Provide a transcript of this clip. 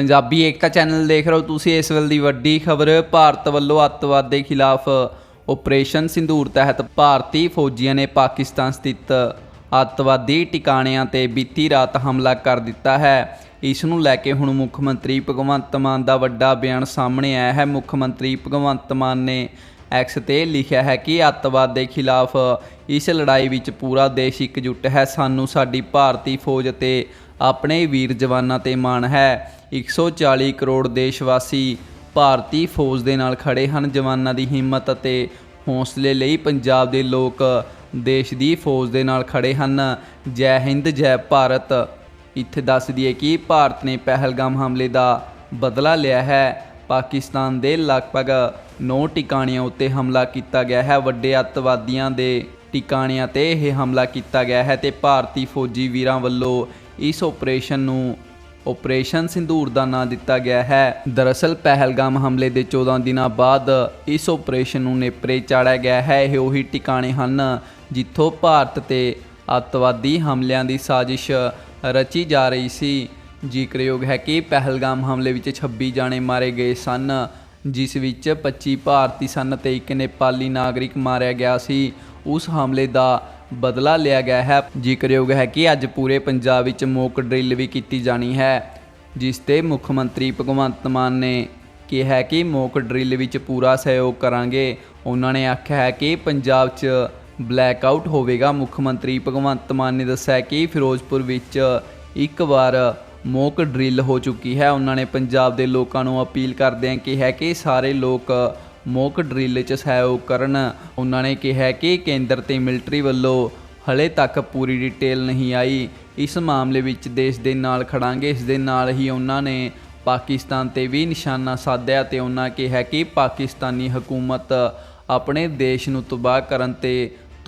ਪੰਜਾਬੀ ਏਕਤਾ channel ਦੇਖ ਰਹੇ ਹੋ ਤੁਸੀਂ, ਇਸ ਵੇਲੇ ਦੀ ਵੱਡੀ ਖਬਰ, ਭਾਰਤ ਵੱਲੋਂ ਅੱਤਵਾਦ ਦੇ ਖਿਲਾਫ ਆਪਰੇਸ਼ਨ ਸਿੰਧੂਰ ਤਹਿਤ ਭਾਰਤੀ ਫੌਜੀਆਂ ਨੇ ਪਾਕਿਸਤਾਨ ਸਥਿਤ ਅੱਤਵਾਦੀ ਟਿਕਾਣਿਆਂ ਤੇ ਬੀਤੀ ਰਾਤ ਹਮਲਾ ਕਰ ਦਿੱਤਾ ਹੈ। ਇਸ ਨੂੰ ਲੈ ਕੇ ਹੁਣ ਮੁੱਖ ਮੰਤਰੀ ਭਗਵੰਤ ਮਾਨ ਦਾ ਵੱਡਾ ਬਿਆਨ ਸਾਹਮਣੇ ਆਇਆ ਹੈ। ਮੁੱਖ ਮੰਤਰੀ ਭਗਵੰਤ ਮਾਨ ਨੇ ਐਕਸ ਤੇ ਲਿਖਿਆ ਹੈ ਕਿ ਅੱਤਵਾਦ ਦੇ ਖਿਲਾਫ ਇਸ ਲੜਾਈ ਵਿੱਚ ਪੂਰਾ ਦੇਸ਼ ਇਕਜੁੱਟ ਹੈ। ਸਾਨੂੰ ਸਾਡੀ ਭਾਰਤੀ ਫੌਜ ਤੇ ਆਪਣੇ ਵੀਰ ਜਵਾਨਾਂ ਤੇ ਮਾਣ ਹੈ। 140 ਕਰੋੜ ਦੇਸ਼ਵਾਸੀ ਭਾਰਤੀ ਫੌਜ ਦੇ ਨਾਲ ਖੜੇ ਹਨ। ਜਵਾਨਾਂ ਦੀ ਹਿੰਮਤ ਅਤੇ ਹੌਸਲੇ ਲਈ ਪੰਜਾਬ ਦੇ ਲੋਕ ਦੇਸ਼ ਦੀ ਫੌਜ ਦੇ ਨਾਲ ਖੜੇ ਹਨ। ਜੈ ਹਿੰਦ, ਜੈ ਭਾਰਤ। ਇੱਥੇ ਦੱਸ ਦਈਏ ਕਿ ਭਾਰਤ ਨੇ ਪਹਿਲਗਾਮ ਹਮਲੇ ਦਾ ਬਦਲਾ ਲਿਆ ਹੈ। ਪਾਕਿਸਤਾਨ ਦੇ ਲਗਭਗ 9 ਟਿਕਾਣਿਆਂ ਉੱਤੇ ਹਮਲਾ ਕੀਤਾ ਗਿਆ ਹੈ। ਵੱਡੇ ਅੱਤਵਾਦੀਆਂ ਦੇ ਟਿਕਾਣਿਆਂ ਤੇ ਇਹ ਹਮਲਾ ਕੀਤਾ ਗਿਆ ਹੈ ਤੇ ਭਾਰਤੀ ਫੌਜੀ ਵੀਰਾਂ ਵੱਲੋਂ ਇਸ ਆਪਰੇਸ਼ਨ ਨੂੰ ਆਪਰੇਸ਼ਨ ਸਿੰਧੂਰ ਦਾ ਨਾਂ ਦਿੱਤਾ ਗਿਆ ਹੈ। ਦਰਅਸਲ, ਪਹਿਲਗਾਮ ਹਮਲੇ ਦੇ 14 ਦਿਨਾਂ ਬਾਅਦ ਇਸ ਆਪਰੇਸ਼ਨ ਨੂੰ ਨੇਪਰੇ ਚਾੜਿਆ ਗਿਆ ਹੈ। ਇਹ ਉਹੀ ਟਿਕਾਣੇ ਹਨ ਜਿੱਥੋਂ ਭਾਰਤ ਤੇ ਅੱਤਵਾਦੀ ਹਮਲਿਆਂ ਦੀ ਸਾਜ਼ਿਸ਼ ਰਚੀ ਜਾ ਰਹੀ ਸੀ। ਜ਼ਿਕਰਯੋਗ ਹੈ ਕਿ ਪਹਿਲਗਾਮ ਹਮਲੇ ਵਿੱਚ 26 ਜਾਣੇ ਮਾਰੇ ਗਏ ਸਨ। ਜਿਸ ਵਿੱਚ 25 ਭਾਰਤੀ ਸਨ ਤੇ ਇੱਕ ਨੇਪਾਲੀ ਨਾਗਰਿਕ ਮਾਰਿਆ ਗਿਆ ਸੀ। ਉਸ ਹਮਲੇ ਦਾ ਬਦਲਾ ਲਿਆ ਗਿਆ ਹੈ। ਜ਼ਿਕਰਯੋਗ ਹੈ ਕਿ ਅੱਜ ਪੂਰੇ ਪੰਜਾਬ ਵਿੱਚ ਮੋਕ ਡਰਿੱਲ ਵੀ ਕੀਤੀ ਜਾਣੀ ਹੈ, ਜਿਸ ਤੇ ਮੁੱਖ ਮੰਤਰੀ ਭਗਵੰਤ ਮਾਨ ਨੇ ਕਿਹਾ ਕਿ ਮੋਕ ਡਰਿੱਲ ਵਿੱਚ ਪੂਰਾ ਸਹਿਯੋਗ ਕਰਾਂਗੇ। ਉਹਨਾਂ ਨੇ ਆਖਿਆ ਹੈ ਕਿ ਪੰਜਾਬ 'ਚ ਬਲੈਕ ਆਊਟ ਹੋਵੇਗਾ। ਮੁੱਖ ਮੰਤਰੀ ਭਗਵੰਤ ਮਾਨ ਨੇ ਦੱਸਿਆ ਕਿ ਫਿਰੋਜ਼ਪੁਰ ਵਿੱਚ ਇੱਕ ਵਾਰ ਮੋਕ ਡਰਿੱਲ ਹੋ ਚੁੱਕੀ ਹੈ। ਉਹਨਾਂ ਨੇ ਪੰਜਾਬ ਦੇ ਲੋਕਾਂ ਨੂੰ ਅਪੀਲ ਕਰਦਿਆਂ ਕਿਹਾ ਕਿ ਸਾਰੇ ਲੋਕ ਮੋਕ ਡਰਿੱਲ 'ਚ ਸਹਿਯੋਗ ਕਰਨ। ਉਹਨਾਂ ਨੇ ਕਿਹਾ ਕਿ ਕੇਂਦਰ ਤੇ ਮਿਲਟਰੀ ਵੱਲੋਂ ਹਲੇ ਤੱਕ ਪੂਰੀ ਡਿਟੇਲ ਨਹੀਂ ਆਈ। ਇਸ ਮਾਮਲੇ ਵਿੱਚ ਦੇਸ਼ ਦੇ ਨਾਲ ਖੜਾਂਗੇ। ਇਸ ਦੇ ਨਾਲ ਹੀ ਉਹਨਾਂ ਨੇ ਪਾਕਿਸਤਾਨ ਤੇ ਵੀ ਨਿਸ਼ਾਨਾ ਸਾਧਿਆ ਤੇ ਉਹਨਾਂ ਕਿਹਾ ਕਿ ਪਾਕਿਸਤਾਨੀ ਹਕੂਮਤ ਆਪਣੇ ਦੇਸ਼ ਨੂੰ ਤਬਾਹ ਕਰਨ ਤੇ